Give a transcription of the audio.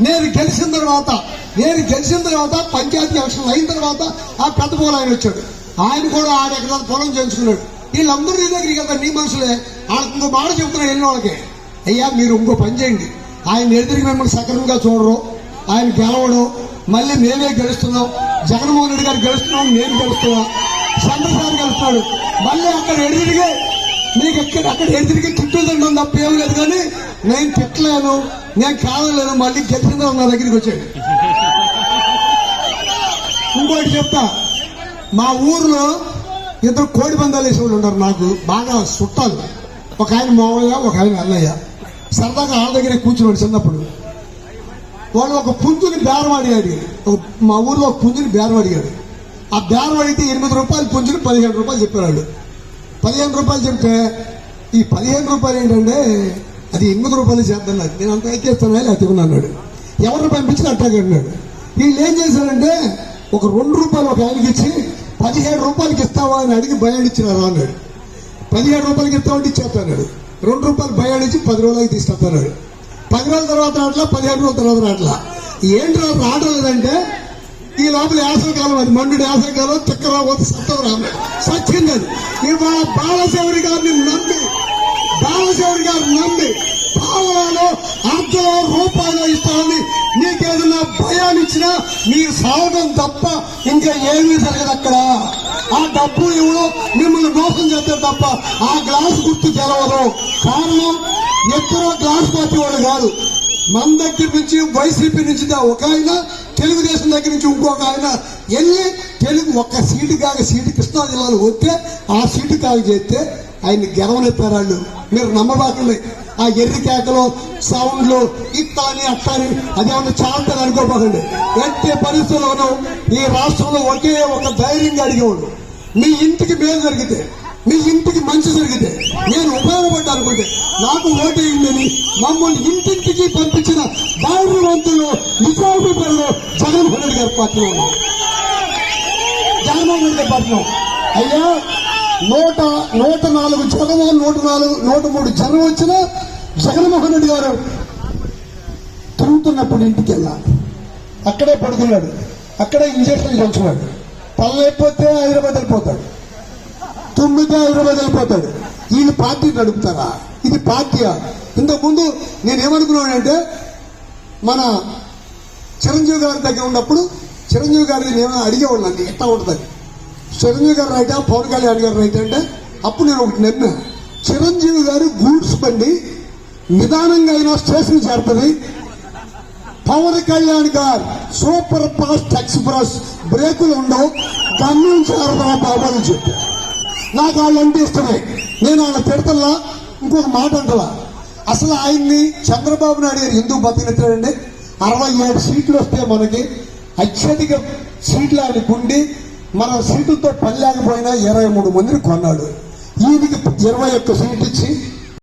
నేను గెలిచిన తర్వాత నేను గెలిచిన తర్వాత పంచాయతీ ఎలక్షన్ అయిన తర్వాత ఆ పెద్ద పొలం ఆయన వచ్చాడు. ఆయన కూడా ఆరు ఎకరాల పొలం చేయించుకున్నాడు. వీళ్ళందరూ నీ దగ్గరికి వెళ్తారు నీ మనుషులే. వాళ్ళకి ఇంకో మాట చెప్తున్నా వెళ్ళిన వాళ్ళకి. అయ్యా మీరు ఇంకో పని చేయండి. ఆయన ఎదురికి మిమ్మల్ని సక్రమంగా చూడరు. ఆయన గెలవడం. మళ్ళీ మేమే గెలుస్తున్నాం. జగన్మోహన్ రెడ్డి గారు గెలుస్తున్నాం నేను గెలుస్తున్నా. చంద్రబాబు గెలుస్తున్నాడు. మళ్ళీ అక్కడ ఎదురుగా మీకు ఎక్కడ అక్కడ ఎదురుగా తిట్టుదండం తప్ప ఏం లేదు కానీ నేను తిట్టలేను నేను కాదలేను మళ్ళీ గెలిచిందో నా దగ్గరికి వచ్చాడు ఇంకోటి చెప్తా మా ఊర్లో ఇద్దరు కోడి పందాలు వేసే వాళ్ళు ఉన్నారు నాకు బాగా చుట్టాలు. ఒక ఆయన మామయ్య ఒక ఆయన అన్నయ్య. సరదాగా వాళ్ళ దగ్గరే కూర్చున్నాడు చిన్నప్పుడు. వాళ్ళు ఒక పుంజుని బేరం అడిగాడు. మా ఊర్లో ఒక పుంజుని బేరం అడిగాడు. ఆ బేరం అడిగితే ఎనిమిది రూపాయలు పుంజుని పదిహేను రూపాయలు చెప్పారు వాళ్ళు. పదిహేను రూపాయలు చెప్తే ఈ పదిహేను రూపాయలు ఏంటంటే అది ఎనిమిది రూపాయలు చేద్దాం నాకు. నేను అంత ఎక్కేస్తాను లేకపోతే అన్నాడు. ఎవరిని పంపించిన అట్లాగే అన్నాడు. వీళ్ళు ఏం చేశారంటే ఒక రెండు రూపాయలు ఒక ఆయనకి ఇచ్చి పదిహేడు రూపాయలకి ఇస్తావా అని అడిగి భయాడిచ్చినారా అన్నాడు. పదిహేడు రూపాయలకి ఇస్తామంటే ఇచ్చేస్తాడు రెండు రూపాయలు భయాడిచ్చి ఇచ్చి పది రోజులకి తీసుకొస్తాడు పది రోజుల తర్వాత రావట్లా? పదిహేడు రోజుల తర్వాత రావట్లా? ఏంటి రా రావడం లేదంటే ఈ లోపల యాసకాలం అది. మండు యాసకాలం సత్తం సత్యరామ సత్యం అది ఇవాళ బాలశౌరి గారిని నమ్మి బాలశౌరి గారు నమ్మి పాలనలో అర్ధలో రూపాయలు ఇస్తామని నీకేదైనా భయాన్ని ఇచ్చినా మీరు సాగడం తప్ప ఇంకా ఏమీ జరగదు అక్కడ. ఆ డబ్బు ఇవ్వడం మిమ్మల్ని మోసం చేస్తారు తప్ప ఆ గ్లాస్ గుర్తు తెలవదు. కారణం ఎక్కడో గ్లాస్ పార్టీ వాళ్ళు కాదు. మన దగ్గర నుంచి వైసీపీ నుంచి ఒక ఆయన తెలుగుదేశం దగ్గర నుంచి ఇంకొక ఆయన వెళ్ళి తెలుగు ఒక్క సీటు కాక సీటు కృష్ణా జిల్లాలో వస్తే ఆ సీటు కాక చేస్తే ఆయన్ని గెలవనెత్తారు వాళ్ళు. మీరు నమ్మబాకండి. ఆ ఎర్రి కేకలు సౌండ్లు ఇత్తాని అత్తాని అదేమన్నా చాలా అనుకోపోకండి ఎట్టి పరిస్థితుల్లోనూ ఈ రాష్ట్రంలో ఒకే ఒక ధైర్యంగా అడిగేవాడు. మీ ఇంటికి మేలు జరిగితే మీ ఇంటికి మంచి జరిగితే నేను ఉపయోగపడ్డా అనుకుంటే నాకు ఓటేయండి మమ్మల్ని ఇంటింటికి పంపించిన ధైర్యవంతులు నిజామాబాద్లో జగన్మోహన్ రెడ్డి గారి పట్నం జగన్మోహన్ రెడ్డి గారి అయ్యా నూట నూట నాలుగు జగము నూట నాలుగు నూట మూడు జనం వచ్చిన జగన్మోహన్ రెడ్డి గారు తిరుగుతున్నప్పుడు ఇంటికి వెళ్ళాలి. అక్కడే పడుకున్నాడు. అక్కడే ఇంజక్షన్ చేయించున్నాడు తలైపోతే హైదరాబాద్ వెళ్ళిపోతాడు. తుమ్మితే హైదరాబాద్ వెళ్ళిపోతాడు. వీళ్ళు పార్టీ నడుపుతారా? ఇది పార్టీయా? ఇంతకుముందు నేనేమనుకున్నానంటే మన చిరంజీవి గారి దగ్గర ఉన్నప్పుడు చిరంజీవి గారిని నేను అడిగేవాళ్ళు నన్ను ఎట్లా ఉంటుంది చిరంజీవి గారు రైటా? పవన్ కళ్యాణ్ గారు రైట్ అంటే? అప్పుడు నేను ఒకటి నమ్మా చిరంజీవి గారు గూడ్స్ బండి నిదానంగా అయినా స్టేషన్ చేరుతుంది. పవన్ కళ్యాణ్ గారు సూపర్ ఫాస్ట్ ఎక్స్ప్రెస్ బ్రేకులు ఉండవు. గమ్యం చేరదా బాబు అని చెప్పారు నాకు వాళ్ళంటే ఇష్టమే. నేను వాళ్ళ పెడతల్లా ఇంకొక మాట అంటలా? అసలు ఆయన్ని చంద్రబాబు నాయుడు గారు ఎందుకు బతికినట్టాడండి అరవై ఏడు సీట్లు వస్తే మనకి అత్యధిక సీట్లు ఆయనకు గుండి మన సీట్లతో పని లేకపోయినా ఇరవై మూడు మందిని కొన్నాడు. ఈయనకి ఇరవై ఒక్క సీట్లు ఇచ్చి